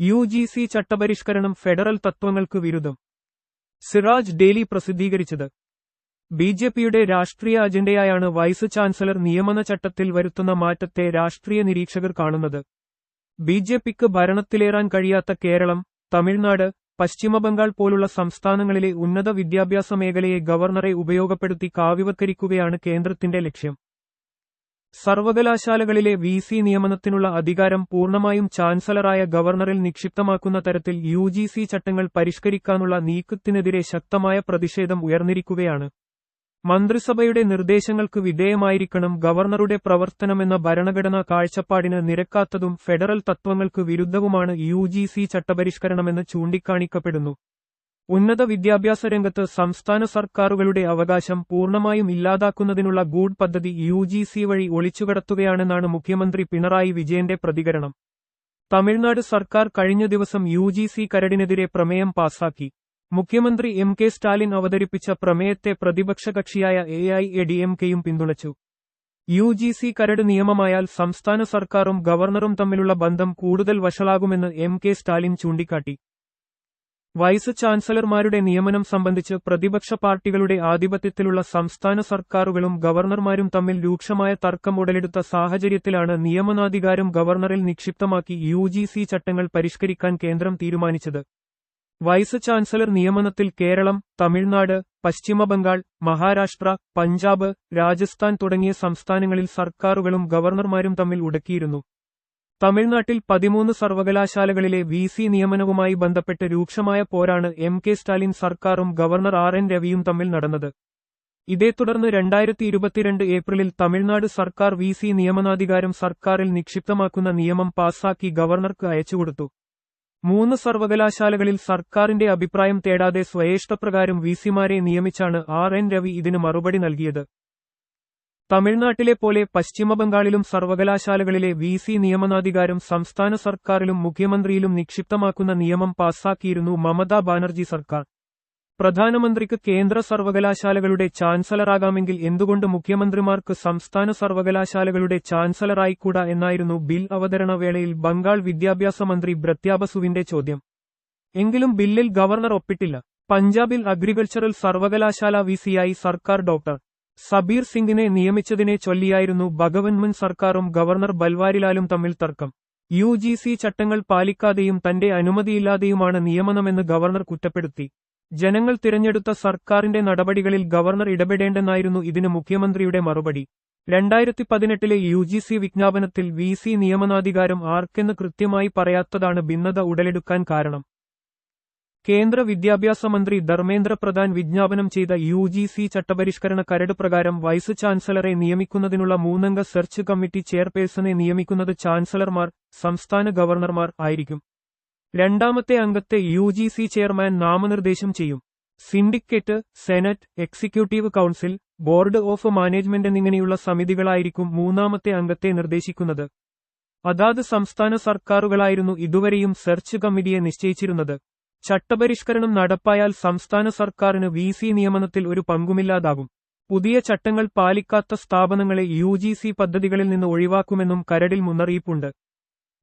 U G C ചട്ടപരിഷ്കരണം federal തത്വങ്ങൾക്ക് വിരുദ്ധം. സിറാജ് ഡെയിലി പ്രസിദ്ധീകരിച്ചത്. ബി ജെ പിയുടെ രാഷ്ട്രീയ അജണ്ടയായാണ് വൈസ് ചാൻസലർ നിയമന ചട്ടത്തിൽ വരുത്തുന്ന മാറ്റത്തെ രാഷ്ട്രീയ നിരീക്ഷകർ കാണുന്നത്. ബി ജെ പിക്ക് ഭരണത്തിലേറാൻ കഴിയാത്ത കേരളം തമിഴ്നാട് പശ്ചിമബംഗാൾ പോലുള്ള സംസ്ഥാനങ്ങളിലെ ഉന്നത വിദ്യാഭ്യാസ മേഖലയെ ഗവർണറെ ഉപയോഗപ്പെടുത്തി കാവ്യവത്കരിക്കുകയാണ് കേന്ദ്രത്തിന്റെ ലക്ഷ്യം. സർവകലാശാലകളിലെ വി സി നിയമനത്തിനുള്ള അധികാരം പൂർണമായും ചാൻസലറായ ഗവർണറിൽ നിക്ഷിപ്തമാക്കുന്ന തരത്തിൽ യു ജി സി ചട്ടങ്ങൾ പരിഷ്കരിക്കാനുള്ള നീക്കത്തിനെതിരെ ശക്തമായ പ്രതിഷേധം ഉയർന്നിരിക്കുകയാണ്. മന്ത്രിസഭയുടെ നിർദ്ദേശങ്ങൾക്ക് വിധേയമായിരിക്കണം ഗവർണറുടെ പ്രവർത്തനമെന്ന ഭരണഘടനാ കാഴ്ചപ്പാടിന് നിരക്കാത്തതും ഫെഡറൽ തത്വങ്ങൾക്ക് വിരുദ്ധവുമാണ് യു ജി സി ചട്ടപരിഷ്കരണമെന്ന് ചൂണ്ടിക്കാണിക്കപ്പെടുന്നു. ഉന്നത വിദ്യാഭ്യാസ രംഗത്ത് സംസ്ഥാന സർക്കാരുകളുടെ അവകാശം പൂർണമായും ഇല്ലാതാക്കുന്നതിനുള്ള ഗൂഡ് പദ്ധതി യു ജി സി വഴി ഒളിച്ചുകടത്തുകയാണെന്നാണ് മുഖ്യമന്ത്രി പിണറായി വിജയന്റെ പ്രതികരണം. തമിഴ്നാട് സർക്കാർ കഴിഞ്ഞ ദിവസം യു ജി സി കരടിനെതിരെ പ്രമേയം പാസാക്കി. മുഖ്യമന്ത്രി എം കെ സ്റ്റാലിൻ അവതരിപ്പിച്ച പ്രമേയത്തെ പ്രതിപക്ഷ കക്ഷിയായ A I A D M കെയും പിന്തുണച്ചു. യു ജി സി കരട് നിയമമായാൽ സംസ്ഥാന സർക്കാരും ഗവർണറും തമ്മിലുള്ള ബന്ധം കൂടുതൽ വഷളാകുമെന്ന് എം കെ സ്റ്റാലിൻ ചൂണ്ടിക്കാട്ടി. വൈസ് ചാൻസലർമാരുടെ നിയമനം സംബന്ധിച്ച് പ്രതിപക്ഷ പാർട്ടികളുടെ ആധിപത്യത്തിലുള്ള സംസ്ഥാന സർക്കാരുകളും ഗവർണർമാരും തമ്മിൽ രൂക്ഷമായ തർക്കം ഉടലെടുത്ത സാഹചര്യത്തിലാണ് നിയമനാധികാരം ഗവർണറിൽ നിക്ഷിപ്തമാക്കി യു ചട്ടങ്ങൾ പരിഷ്കരിക്കാൻ കേന്ദ്രം തീരുമാനിച്ചത്. വൈസ് ചാൻസലർ നിയമനത്തിൽ കേരളം തമിഴ്നാട് പശ്ചിമബംഗാൾ മഹാരാഷ്ട്ര പഞ്ചാബ് രാജസ്ഥാൻ തുടങ്ങിയ സംസ്ഥാനങ്ങളിൽ സർക്കാരുകളും ഗവർണർമാരും തമ്മിൽ ഉടക്കിയിരുന്നു. തമിഴ്നാട്ടിൽ പതിമൂന്ന് സർവകലാശാലകളിലെ വി സി നിയമനവുമായി ബന്ധപ്പെട്ട് രൂക്ഷമായ പോരാണ് എം കെ സ്റ്റാലിൻ സർക്കാരും ഗവർണർ ആർ എൻ രവിയും തമ്മിൽ നടന്നത്. ഇതേ തുടർന്ന് രണ്ടായിരത്തി ഇരുപത്തിരണ്ട് ഏപ്രിലിൽ തമിഴ്നാട് സർക്കാർ വി സി നിയമനാധികാരം സർക്കാരിൽ നിക്ഷിപ്തമാക്കുന്ന നിയമം പാസാക്കി ഗവർണർക്ക് അയച്ചുകൊടുത്തു മൂന്ന് സർവകലാശാലകളിൽ സർക്കാരിന്റെ അഭിപ്രായം തേടാതെ സ്വയേഷ്ടപ്രകാരം വിസിമാരെ നിയമിച്ചാണ് ആർ എൻ രവി ഇതിന് മറുപടി നൽകിയത്. തമിഴ്നാട്ടിലെ പോലെ പശ്ചിമബംഗാളിലും സർവകലാശാലകളിലെ വി സി നിയമനാധികാരം സംസ്ഥാന സർക്കാരിലും മുഖ്യമന്ത്രിയിലും നിക്ഷിപ്തമാക്കുന്ന നിയമം പാസാക്കിയിരുന്നു മമതാ ബാനർജി സർക്കാർ. പ്രധാനമന്ത്രിക്ക് കേന്ദ്ര സർവകലാശാലകളുടെ ചാൻസലറാകാമെങ്കിൽ എന്തുകൊണ്ട് മുഖ്യമന്ത്രിമാർക്ക് സംസ്ഥാന സർവകലാശാലകളുടെ ചാൻസലറായിക്കൂടാ എന്നായിരുന്നു ബിൽ അവതരണ വേളയിൽ ബംഗാൾ വിദ്യാഭ്യാസ മന്ത്രി ബ്രത്യാബസുവിന്റെ ചോദ്യം. എങ്കിലും ബില്ലിൽ ഗവർണർ ഒപ്പിട്ടില്ല. പഞ്ചാബിൽ അഗ്രികൾച്ചറൽ സർവകലാശാല വിസിയായി സർക്കാർ ഡോക്ടർ. സബീർ സിംഗിനെ നിയമിച്ചതിനെ ചൊല്ലിയായിരുന്നു ഭഗവൻമുൻ സർക്കാരും ഗവർണർ ബൽവാരിലാലും തമ്മിൽ തർക്കം. യു ചട്ടങ്ങൾ പാലിക്കാതെയും തന്റെ അനുമതിയില്ലാതെയുമാണ് നിയമനമെന്ന് ഗവർണർ കുറ്റപ്പെടുത്തി. ജനങ്ങൾ തിരഞ്ഞെടുത്ത സർക്കാരിന്റെ നടപടികളിൽ ഗവർണർ ഇടപെടേണ്ടെന്നായിരുന്നു ഇതിന് മുഖ്യമന്ത്രിയുടെ മറുപടി. രണ്ടായിരത്തി പതിനെട്ടിലെ യു ജി സി വിജ്ഞാപനത്തിൽ വി സി നിയമനാധികാരം ആർക്കെന്ന് കൃത്യമായി പറയാത്തതാണ് ഭിന്നത ഉടലെടുക്കാൻ കാരണം. കേന്ദ്ര വിദ്യാഭ്യാസ മന്ത്രി ധർമ്മേന്ദ്ര പ്രധാൻ വിജ്ഞാപനം ചെയ്ത യു ജി സി ചട്ടപരിഷ്കരണ കരട് പ്രകാരം വൈസ് ചാൻസലറെ നിയമിക്കുന്നതിനുള്ള മൂന്നംഗ സെർച്ച് കമ്മിറ്റി ചെയർപേഴ്സണെ നിയമിക്കുന്നത് ചാൻസലർമാർ സംസ്ഥാന ഗവർണർമാർ ആയിരിക്കും. രണ്ടാമത്തെ അംഗത്തെ യു ജി സി ചെയർമാൻ നാമനിർദ്ദേശം ചെയ്യും. Syndicate senate executive council board of management എന്നിങ്ങനെയുള്ള സമിതികളായിരിക്കും മൂന്നാമത്തെ അംഗത്തെ നിർദ്ദേശിക്കുന്നത്. അതാത് സംസ്ഥാന സർക്കാരുകളായിരുന്നു ഇതുവരെയും സെർച്ച് കമ്മിറ്റിയെ നിശ്ചയിച്ചിരുന്നത്. ചട്ടപരിഷ്കരണം നടപ്പായാൽ സംസ്ഥാന സർക്കാരിന് വി സി നിയമനത്തിൽ ഒരു പങ്കുമില്ലാതാകും. പുതിയ ചട്ടങ്ങൾ പാലിക്കാത്ത സ്ഥാപനങ്ങളെ യു ജി സി പദ്ധതികളിൽ നിന്ന് ഒഴിവാക്കുമെന്നും കരടിൽ മുന്നറിയിപ്പുണ്ട്.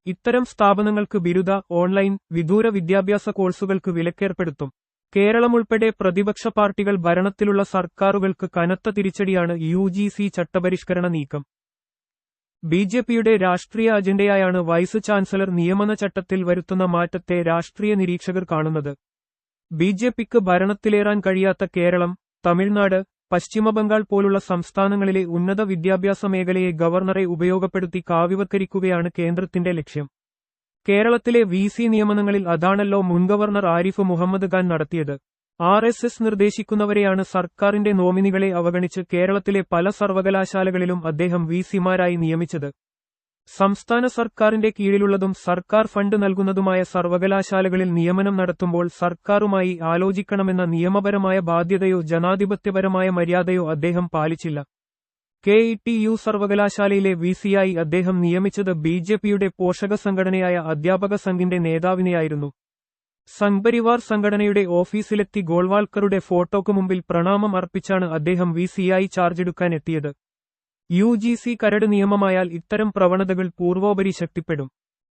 ഇത്തരം സ്ഥാപനങ്ങൾക്ക് ബിരുദ ഓൺലൈൻ വിദൂര വിദ്യാഭ്യാസ കോഴ്സുകൾക്ക് വിലക്കേർപ്പെടുത്തും. കേരളമുൾപ്പെടെ പ്രതിപക്ഷ പാർട്ടികൾ ഭരണത്തിലുള്ള സർക്കാരുകൾക്ക് കനത്ത തിരിച്ചടിയാണ് യു ജി സി ചട്ടപരിഷ്കരണ നീക്കം. ബി ജെ പിയുടെ രാഷ്ട്രീയ അജണ്ടയായാണ് വൈസ് ചാൻസലർ നിയമന ചട്ടത്തിൽ വരുത്തുന്ന മാറ്റത്തെ രാഷ്ട്രീയ നിരീക്ഷകർ കാണുന്നത്. ബി ജെ പിക്ക് ഭരണത്തിലേറാൻ കഴിയാത്ത കേരളം തമിഴ്നാട് പശ്ചിമബംഗാൾ പോലുള്ള സംസ്ഥാനങ്ങളിലെ ഉന്നത വിദ്യാഭ്യാസ മേഖലയെ ഗവർണറെ ഉപയോഗപ്പെടുത്തി കാവ്യവത്കരിക്കുകയാണ് കേന്ദ്രത്തിന്റെ ലക്ഷ്യം. കേരളത്തിലെ വി സി നിയമനങ്ങളിൽ അതാണല്ലോ മുൻ ഗവർണർ ആരിഫ് മുഹമ്മദ് ഖാൻ നടത്തിയത്. ആർ എസ് എസ് നിർദ്ദേശിക്കുന്നവരെയാണ് സർക്കാരിന്റെ നോമിനികളെ അവഗണിച്ച് കേരളത്തിലെ പല സർവകലാശാലകളിലും അദ്ദേഹം വി സിമാരായി നിയമിച്ചത്. സംസ്ഥാന സർക്കാരിന്റെ കീഴിലുള്ളതും സർക്കാർ ഫണ്ട് നൽകുന്നതുമായ സർവകലാശാലകളിൽ നിയമനം നടത്തുമ്പോൾ സർക്കാരുമായി ആലോചിക്കണമെന്ന നിയമപരമായ ബാധ്യതയോ ജനാധിപത്യപരമായ മര്യാദയോ അദ്ദേഹം പാലിച്ചില്ല. കെ ഇ ടി യു സർവകലാശാലയിലെ വി സിയായി അദ്ദേഹം നിയമിച്ചത് ബി ജെ പിയുടെ പോഷക സംഘടനയായ അധ്യാപക സംഘിന്റെ നേതാവിനെയായിരുന്നു. സംഘ്പരിവാർ സംഘടനയുടെ ഓഫീസിലെത്തി ഗോൾവാൾക്കറുടെ ഫോട്ടോക്ക് മുമ്പിൽ പ്രണാമം അർപ്പിച്ചാണ് അദ്ദേഹം വി സിയായി ചാർജെടുക്കാൻ എത്തിയത്. യു ജി സി കരട് നിയമമായാൽ ഇത്തരം പ്രവണതകൾ പൂർവോപരി ശക്തിപ്പെടും.